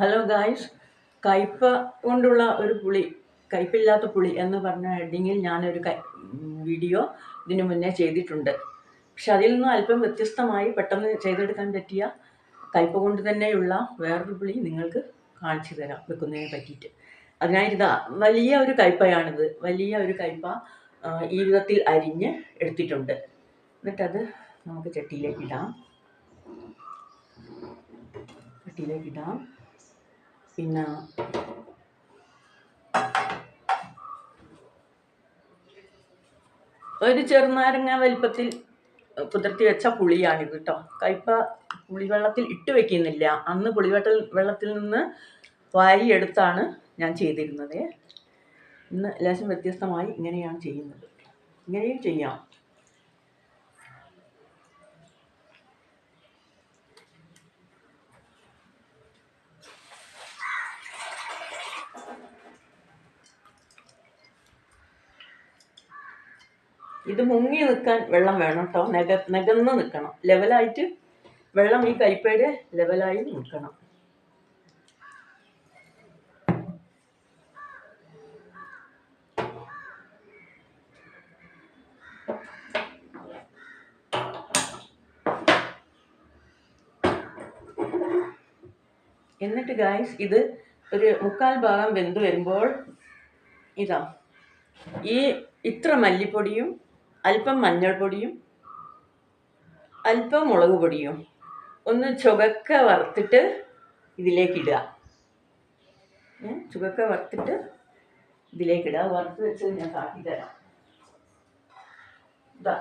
Hello guys കയ്പ കൊണ്ടുള്ള ഒരു പുളി കയ്പില്ലാത്ത പുളി എന്ന് പറഞ്ഞ ഹെഡിങ്ങിൽ ഞാനൊരു വീഡിയോ ഇതിനു മുന്നേ ചെയ്തിട്ടുണ്ട്. പക്ഷെ അതിൽ നിന്നും അല്പം വ്യത്യസ്തമായി പെട്ടെന്ന് ചെയ്തെടുക്കാൻ പറ്റിയ കയ്പ കൊണ്ട് തന്നെയുള്ള വേറൊരു പുളി നിങ്ങൾക്ക് കാണിച്ചു തരാം വെക്കുന്നതിനെ പറ്റിയിട്ട്. അതിനായിരുന്നാ വലിയ ഒരു കയ്പയാണിത്. വലിയ ഒരു കയ്പ ഈ വിധത്തിൽ അരിഞ്ഞ് എടുത്തിട്ടുണ്ട്. എന്നിട്ടത് നമുക്ക് ചട്ടിയിലേക്ക് ഇടാം. ചട്ടിയിലേക്ക് ഇടാം. പിന്നെ ഒരു ചെറുനാരങ്ങ വലിപ്പത്തിൽ കുതിർത്തി വെച്ച പുളിയാണിത് കേട്ടോ കയ്പ പുളിവെള്ളത്തിൽ ഇട്ട് വെക്കുന്നില്ല. അന്ന് പുളിവെട്ടൽ വെള്ളത്തിൽ നിന്ന് വാരിയെടുത്താണ് ഞാൻ ചെയ്തിരുന്നത്. ഇന്ന് ലേശം വ്യത്യസ്തമായി ഇങ്ങനെയാണ് ചെയ്യുന്നത്. ഇങ്ങനെയും ചെയ്യാം. ഇത് മുങ്ങി നിൽക്കാൻ വെള്ളം വേണം കേട്ടോ നെക നികന്ന് നിൽക്കണം ലെവലായിട്ട് വെള്ളം ഈ കൈപ്പയുടെ ലെവലായി നിൽക്കണം എന്നിട്ട് ഗായ്സ് ഇത് ഒരു മുക്കാൽ ഭാഗം വെന്ത് വരുമ്പോൾ ഇതാ ഈ ഇത്ര മല്ലിപ്പൊടിയും അല്പം മഞ്ഞൾപ്പൊടിയും അല്പം മുളക് പൊടിയും ഒന്ന് ചുവക്ക വറുത്തിട്ട് ഇതിലേക്ക് ഇടുക. ഏ, ചുവക്ക വറുത്തിട്ട് ഇതിലേക്ക് ഇടുക. വറുത്ത് വെച്ച് ഞാൻ കാട്ടി തരാം. ഇതാ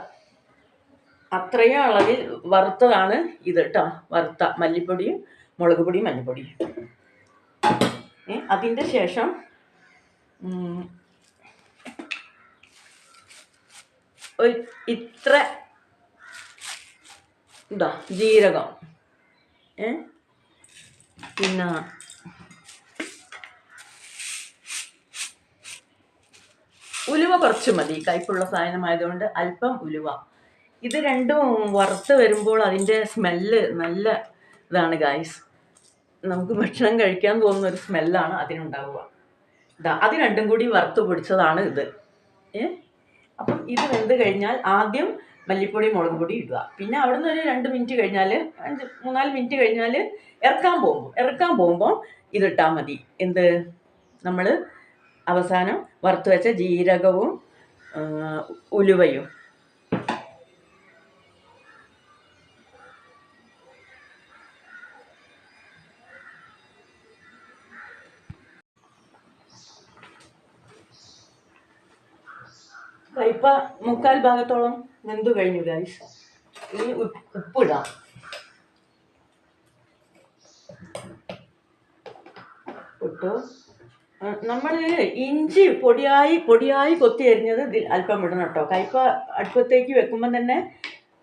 അത്രയും അളവിൽ വറുത്തതാണ് ഇത് കേട്ടോ വറുത്ത മല്ലിപ്പൊടിയും മുളക് പൊടിയും മഞ്ഞൾപ്പൊടിയും. ഏ, അതിന്റെ ശേഷം ഉം, ഒരു ഇത്ര ഇതാ ജീരകം. ഏ? പിന്നെ ഉലുവ കുറച്ച് മതി. കയ്പുള്ള സാധനമായതുകൊണ്ട് അല്പം ഉലുവ. ഇത് രണ്ടും വറുത്ത് വരുമ്പോൾ അതിന്റെ സ്മെല്ല് നല്ല ഇതാണ് ഗായ്സ് നമുക്ക് ഭക്ഷണം കഴിക്കാൻ തോന്നുന്ന ഒരു സ്മെല്ലാണ് അതിനുണ്ടാവുക. അത് രണ്ടും കൂടി വറുത്ത് പൊടിച്ചതാണ് ഇത്. ഏ? അപ്പം ഇത് വെന്ത് കഴിഞ്ഞാൽ ആദ്യം മല്ലിപ്പൊടി മുളക് പൊടി ഇടുക. പിന്നെ അവിടെ നിന്ന് ഒരു രണ്ട് മിനിറ്റ് കഴിഞ്ഞാൽ അഞ്ച് മൂന്നാൽ മിനിറ്റ് കഴിഞ്ഞാൽ ഇറക്കാൻ പോകുമ്പോൾ ഇറക്കാൻ പോകുമ്പോൾ ഇതിട്ടാൽ മതി. എന്ത്? നമ്മൾ അവസാനം വറുത്ത് വെച്ച ജീരകവും ഉലുവയും കയ്പ മുക്കാൽ ഭാഗത്തോളം വെന്തു കഴിഞ്ഞു ഗൈസ് ഇനി ഉപ്പ് ഉപ്പിടാം. ഇട്ടു നമ്മൾ ഇഞ്ചി പൊടിയായി പൊടിയായി കൊത്തി അരിഞ്ഞത് ഇതിൽ അല്പം ഇടണം കേട്ടോ. കയ്പ അടുപ്പത്തേക്ക് വെക്കുമ്പം തന്നെ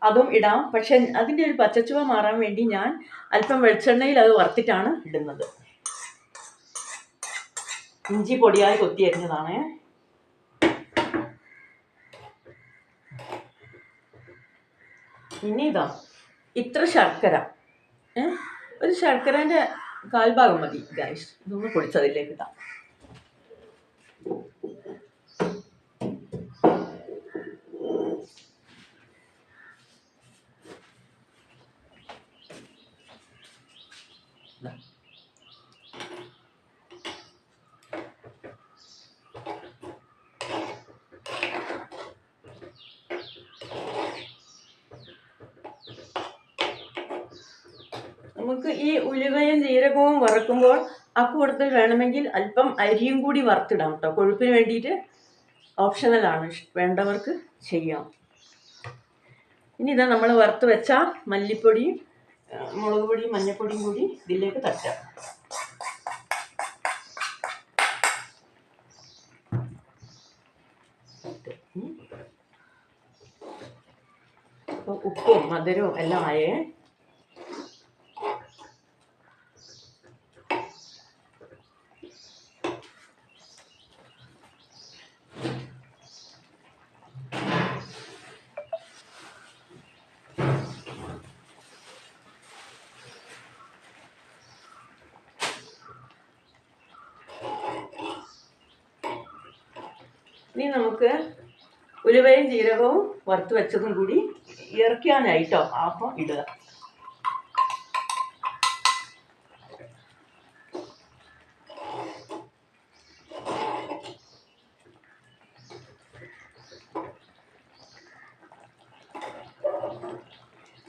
അതും ഇടാം. പക്ഷെ അതിന്റെ ഒരു പച്ചച്ചുവ മാറാൻ വേണ്ടി ഞാൻ അല്പം വെളിച്ചെണ്ണയിൽ അത് വറുത്തിട്ടാണ് ഇടുന്നത്. ഇഞ്ചി പൊടിയായി കൊത്തി അരിഞ്ഞതാണേ. ഇനി ഇതാ ഇത്ര ശർക്കര. ഒരു ശർക്കരേന്റെ കാൽഭാഗം മതി ഗൈസ് ഇതൊന്ന് പൊടിച്ചതിലേക്ക് ഇടാം. നമുക്ക് ഈ ഉലുവയും ജീരകവും വറുക്കുമ്പോൾ ആ കൂട്ടത്തിൽ വേണമെങ്കിൽ അല്പം അരിയും കൂടി വറുത്തിടാം കേട്ടോ കൊഴുപ്പിന് വേണ്ടിയിട്ട് ഓപ്ഷണലാണ് വേണ്ടവർക്ക് ചെയ്യാം. ഇനി ഇതാ നമ്മൾ വറുത്ത് വെച്ച മല്ലിപ്പൊടിയും മുളക് പൊടിയും മഞ്ഞൾപ്പൊടിയും കൂടി ഇതിലേക്ക് തട്ടാം അപ്പോൾ ഉപ്പും മധുരവും എല്ലാം ആയേ ഇനി നമുക്ക് ഉലുവയും ജീരകവും വറുത്ത് വെച്ചതും കൂടി ഇറക്കാനായിട്ടോ അപ്പം ഇടുക.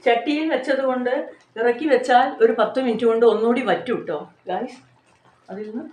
ചട്ടിയിൽ വെച്ചത് കൊണ്ട് ഇറക്കി വെച്ചാൽ ഒരു പത്ത് മിനിറ്റ് കൊണ്ട് ഒന്നുകൂടി വറ്റും കേട്ടോ ഗായ്സ് അതിൽ നിന്ന്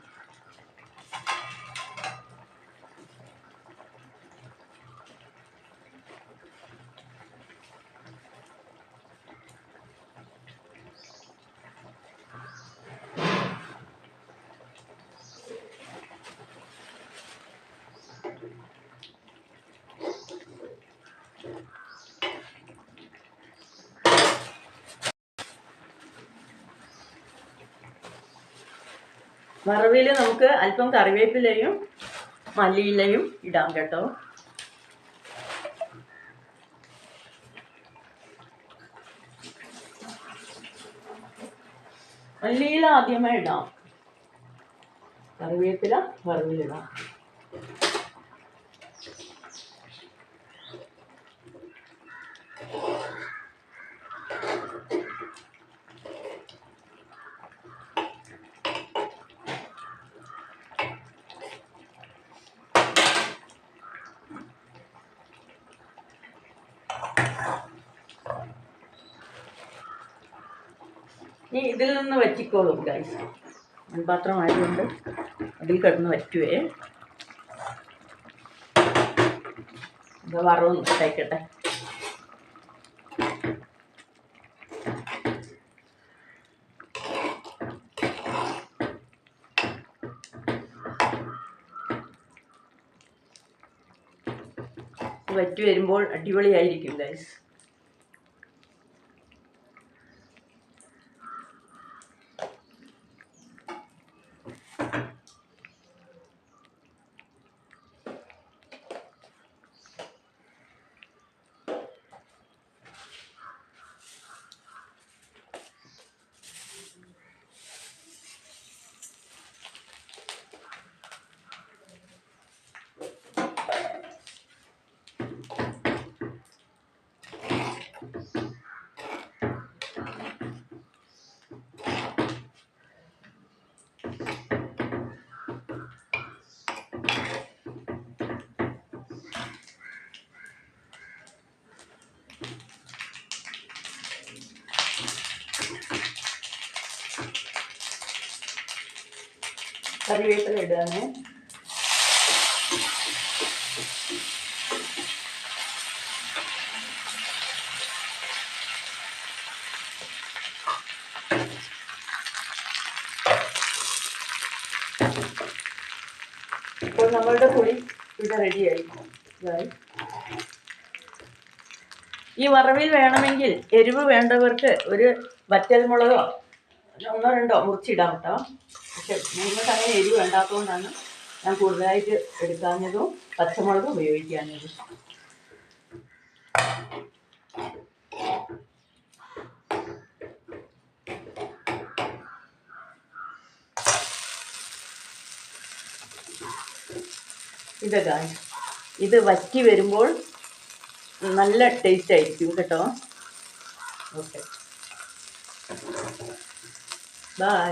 വറവിൽ നമുക്ക് അല്പം കറിവേപ്പിലയും മല്ലിയിലയും ഇടാം കേട്ടോ. മല്ലിയില ആദ്യമായി ഇടാം. കറിവേപ്പില വറവിലിടാം ഇനി ഇതിൽ നിന്ന് വറ്റിക്കോളും ഗൈസ് മൺപാത്രം ആയതുകൊണ്ട് അതിൽ കിടന്ന് വറ്റുവേ. ഇത് വറവൊന്ന് കഴിക്കട്ടെ വറ്റി വരുമ്പോൾ അടിപൊളിയായിരിക്കും ഗൈസ് കറിവേപ്പില ഇടുകയാണ് ഇപ്പോൾ നമ്മളുടെ പൊടി ഇവിടെ റെഡിയായി ഇതായി. ഈ വറവിൽ വേണമെങ്കിൽ എരിവ് വേണ്ടവർക്ക് ഒരു വറ്റൽമുളകോ ഒന്നോ രണ്ടോ മുറിച്ചിടാം കേട്ടോ. പക്ഷെ നിങ്ങൾക്ക് അങ്ങനെ എരിവ് വേണ്ടാത്തതുകൊണ്ടാണ് ഞാൻ കൂടുതലായിട്ട് എടുക്കാഞ്ഞതും പച്ചമുളകും ഉപയോഗിക്കാഞ്ഞതും. ഇത് ഗായ്സ് ഇത്. വറ്റി വരുമ്പോൾ നല്ല ടേസ്റ്റ് ആയിരിക്കും കേട്ടോ. Okay bye